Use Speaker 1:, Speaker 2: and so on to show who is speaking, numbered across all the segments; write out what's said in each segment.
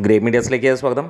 Speaker 1: Great മീഡിയസിലേക്ക് സ്വാഗതം.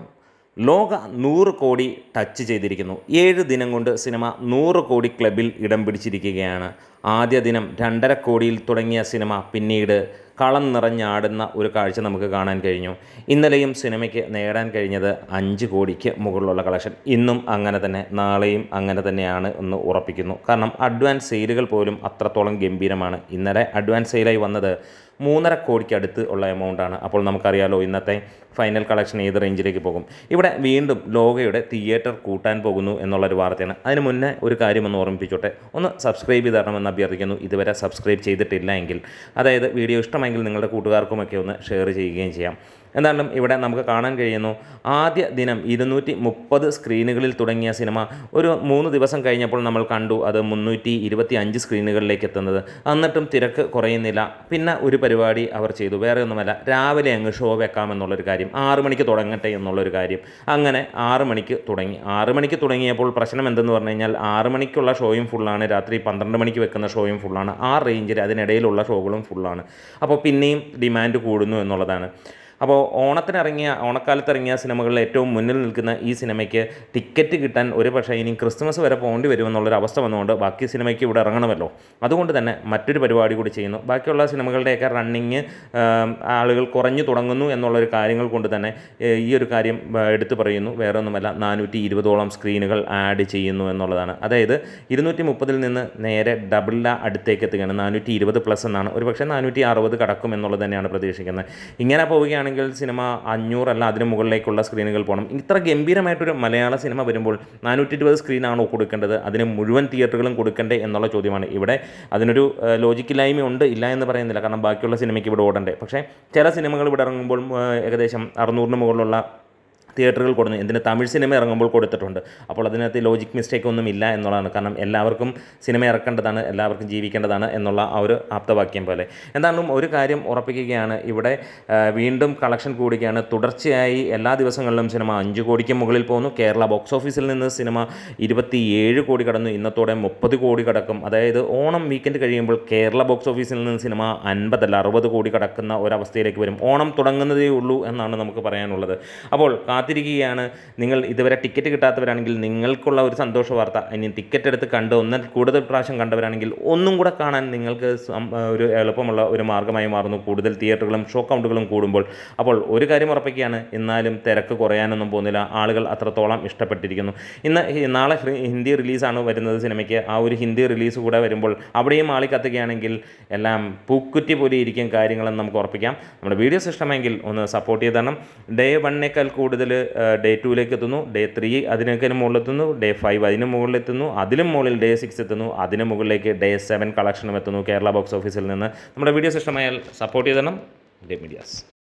Speaker 1: ലോക നൂറ് കോടി ടച്ച് ചെയ്തിരിക്കുന്നു. ഏഴ് ദിനം കൊണ്ട് സിനിമ നൂറ് കോടി ക്ലബിൽ ഇടം പിടിച്ചിരിക്കുകയാണ്. ആദ്യ ദിനം രണ്ടര കോടിയിൽ തുടങ്ങിയ സിനിമ പിന്നീട് കളം നിറഞ്ഞാടുന്ന ഒരു കാഴ്ച നമുക്ക് കാണാൻ കഴിഞ്ഞു. ഇന്നലെയും സിനിമയ്ക്ക് നേടാൻ കഴിഞ്ഞത് അഞ്ച് കോടിക്ക് മുകളിലുള്ള കളക്ഷൻ. ഇന്നും അങ്ങനെ തന്നെ നാളെയും അങ്ങനെ തന്നെയാണ് എന്ന് ഉറപ്പിക്കുന്നു. കാരണം അഡ്വാൻസ് സെയിലുകൾ പോലും അത്രത്തോളം ഗംഭീരമാണ്. ഇന്നലെ അഡ്വാൻസ് സെയിലായി വന്നത് മൂന്നര കോടിക്ക് അടുത്ത് ഉള്ള എമൗണ്ടാണ് അപ്പോൾ നമുക്കറിയാലോ ഇന്നത്തെ ഫൈനൽ കളക്ഷൻ ഏത് റേഞ്ചിലേക്ക് പോകും. ഇവിടെ വീണ്ടും ലോകയുടെ തിയേറ്റർ കൂട്ടാൻ പോകുന്നു എന്നുള്ളൊരു വാർത്തയാണ്. അതിന് മുന്നേ ഒരു കാര്യം ഒന്ന് ഓർമ്മിപ്പിച്ചോട്ടെ. ഒന്ന് സബ്സ്ക്രൈബ് ചെയ്ത് തരണമെന്ന് അഭ്യർത്ഥിക്കുന്നു. ഇതുവരെ സബ്സ്ക്രൈബ് ചെയ്തിട്ടില്ല എങ്കിൽ. അതായത് വീഡിയോ ഇഷ്ടമെങ്കിൽ നിങ്ങളുടെ കൂട്ടുകാർക്കുമൊക്കെ ഒന്ന് ഷെയർ ചെയ്യുകയും ചെയ്യാം. എന്തായാലും ഇവിടെ നമുക്ക് കാണാൻ കഴിയുന്നു. ആദ്യ ദിനം ഇരുന്നൂറ്റി മുപ്പത് സ്ക്രീനുകളിൽ തുടങ്ങിയ സിനിമ. ഒരു മൂന്ന് ദിവസം കഴിഞ്ഞപ്പോൾ നമ്മൾ കണ്ടു അത് മുന്നൂറ്റി ഇരുപത്തി അഞ്ച് സ്ക്രീനുകളിലേക്ക് എത്തുന്നത്. എന്നിട്ടും തിരക്ക് കുറയുന്നില്ല. പിന്നെ ഒരു പരിപാടി അവർ ചെയ്തു. വേറെ ഒന്നുമല്ല. രാവിലെ അങ്ങ് ഷോ വെക്കാമെന്നുള്ളൊരു കാര്യം. ആറ് മണിക്ക് തുടങ്ങട്ടെ എന്നുള്ളൊരു കാര്യം. അങ്ങനെ ആറ് മണിക്ക് തുടങ്ങി. ആറ് മണിക്ക് തുടങ്ങിയപ്പോൾ പ്രശ്നം എന്തെന്ന് പറഞ്ഞു കഴിഞ്ഞാൽ ആറ് മണിക്കുള്ള ഷോയും ഫുള്ളാണ്. രാത്രി പന്ത്രണ്ട് മണിക്ക് വെക്കുന്ന ഷോയും ഫുള്ളാണ്. ആ റേഞ്ചിൽ അതിനിടയിലുള്ള ഷോകളും ഫുള്ളാണ്. അപ്പോൾ പിന്നെയും ഡിമാൻഡ് കൂടുന്നു എന്നുള്ളതാണ്. അപ്പോൾ ഓണത്തിനിറങ്ങിയ ഓണക്കാലത്ത് ഇറങ്ങിയ സിനിമകളിൽ ഏറ്റവും മുന്നിൽ നിൽക്കുന്ന ഈ സിനിമയ്ക്ക് ടിക്കറ്റ് കിട്ടാൻ ഒരു പക്ഷേ ഇനി ക്രിസ്മസ് വരെ പോകേണ്ടി വരുമെന്നുള്ളൊരു അവസ്ഥ വന്നുകൊണ്ട് ബാക്കി സിനിമയ്ക്ക് ഇവിടെ ഇറങ്ങണമല്ലോ. അതുകൊണ്ട് തന്നെ മറ്റൊരു പരിപാടി കൂടി ചെയ്യുന്നു. ബാക്കിയുള്ള സിനിമകളുടെയൊക്കെ റണ്ണിങ് ആളുകൾ കുറഞ്ഞു തുടങ്ങുന്നു എന്നുള്ളൊരു കാര്യങ്ങൾ കൊണ്ട് തന്നെ ഈ ഒരു കാര്യം എടുത്തു പറയുന്നു. വേറെ ഒന്നുമല്ല നാനൂറ്റി ഇരുപതോളം സ്ക്രീനുകൾ ആഡ് ചെയ്യുന്നു എന്നുള്ളതാണ്. അതായത് ഇരുന്നൂറ്റി മുപ്പതിൽ നിന്ന് നേരെ ഡബിളില അടുത്തേക്ക് എത്തുകയാണ് നാനൂറ്റി ഇരുപത് പ്ലസ് എന്നാണ്. ഒരു പക്ഷേ നാനൂറ്റി അറുപത് കടക്കും എന്നുള്ളത് തന്നെയാണ് പ്രതീക്ഷിക്കുന്നത്. ഇങ്ങനെ പോവുകയാണെങ്കിൽ സിനിമ അഞ്ഞൂറല്ല അതിന് മുകളിലേക്കുള്ള സ്ക്രീനുകൾ പോകണം ഇത്ര ഗംഭീരമായിട്ടൊരു മലയാള സിനിമ വരുമ്പോൾ നാനൂറ്റി ഇരുപത് സ്ക്രീനാണോ കൊടുക്കേണ്ടത്? അതിന് മുഴുവൻ തിയേറ്ററുകളും കൊടുക്കണ്ടേ എന്നുള്ള ചോദ്യമാണ്. ഇവിടെ അതിനൊരു ലോജിക്കില്ലായ്മ ഉണ്ട് ഇല്ല എന്ന് പറയുന്നില്ല. കാരണം ബാക്കിയുള്ള സിനിമയ്ക്ക് ഇവിടെ ഓടണ്ടേ. പക്ഷേ ചില സിനിമകൾ ഇവിടെ ഇറങ്ങുമ്പോൾ ഏകദേശം അറുന്നൂറിന് മുകളിലുള്ള തിയേറ്ററുകൾ കൊടുത്തു എന്തിന് തമിഴ് സിനിമ ഇറങ്ങുമ്പോൾ കൊടുത്തിട്ടുണ്ട്. അപ്പോൾ അതിനകത്ത് ലോജിക് മിസ്റ്റേക്ക് ഒന്നും ഇല്ല എന്നുള്ളതാണ്. കാരണം എല്ലാവർക്കും സിനിമ ഇറക്കേണ്ടതാണ് എല്ലാവർക്കും ജീവിക്കേണ്ടതാണ് എന്നുള്ള ആ ഒരു ആപ്തവാക്യം പോലെ. എന്തായാലും ഒരു കാര്യം ഉറപ്പിക്കുകയാണ്. ഇവിടെ വീണ്ടും കളക്ഷൻ കൂടുകയാണ്. തുടർച്ചയായി എല്ലാ ദിവസങ്ങളിലും സിനിമ അഞ്ച് കോടിക്ക് മുകളിൽ പോകുന്നു. കേരള ബോക്സ് ഓഫീസിൽ നിന്ന് സിനിമ ഇരുപത്തിയേഴ് കോടി കടന്നു. ഇന്നത്തോടെ മുപ്പത് കോടി കടക്കും. അതായത് ഓണം വീക്കെൻഡ് കഴിയുമ്പോൾ കേരള ബോക്സ് ഓഫീസിൽ നിന്ന് സിനിമ അൻപതല്ല അറുപത് കോടി കടക്കുന്ന ഒരവസ്ഥയിലേക്ക് വരും. ഓണം തുടങ്ങുന്നതേ ഉള്ളൂ എന്നാണ് നമുക്ക് പറയാനുള്ളത്. അപ്പോൾ കാത്തിരിക്കുകയാണ്. നിങ്ങൾ ഇതുവരെ ടിക്കറ്റ് കിട്ടാത്തവരാണെങ്കിൽ നിങ്ങൾക്കുള്ള ഒരു സന്തോഷ വാർത്ത. ഇനി ടിക്കറ്റ് എടുത്ത് കണ്ട് ഒന്ന് കൂടുതൽ പ്രാവശ്യം കണ്ടവരാണെങ്കിൽ ഒന്നും കൂടെ കാണാൻ നിങ്ങൾക്ക് ഒരു എളുപ്പമുള്ള ഒരു മാർഗമായി മാറുന്നു. കൂടുതൽ തിയേറ്ററുകളും ഷോ കൗണ്ടുകളും കൂടുമ്പോൾ. അപ്പോൾ ഒരു കാര്യം ഉറപ്പിക്കുകയാണ്. എന്നാലും തിരക്ക് കുറയാനൊന്നും പോകുന്നില്ല. ആളുകൾ അത്രത്തോളം ഇഷ്ടപ്പെട്ടിരിക്കുന്നു. ഇന്ന് നാളെ ഹിന്ദി റിലീസാണ് വരുന്നത് സിനിമയ്ക്ക്. ആ ഒരു ഹിന്ദി റിലീസ് കൂടെ വരുമ്പോൾ അവിടെയും ആളി കത്തുകയാണെങ്കിൽ എല്ലാം പൂക്കുറ്റി പോലെ ഇരിക്കും കാര്യങ്ങളെന്ന് നമുക്ക് ഉറപ്പിക്കാം. നമ്മുടെ വീഡിയോസ് ഇഷ്ടമെങ്കിൽ ഒന്ന് സപ്പോർട്ട് ചെയ്ത് തരണം ഡേ വണ്ണേക്കാൾ കൂടുതൽ ഡേ ടൂയിലേക്ക് എത്തുന്നു. ഡേ ത്രീ അതിനൊക്കെ മുകളിലെത്തുന്നു ഡേ ഫൈവ് അതിന് മുകളിലെത്തുന്നു അതിലും മുകളിൽ ഡേ സിക്സ് എത്തുന്നു. അതിന് മുകളിലേക്ക് ഡേ സെവൻ കളക്ഷനും എത്തുന്നു കേരള ബോക്സ് ഓഫീസിൽ നിന്ന്. നമ്മുടെ വീഡിയോസ് ഇഷ്ടമായാൽ സപ്പോർട്ട് ചെയ്തണം. Day medias.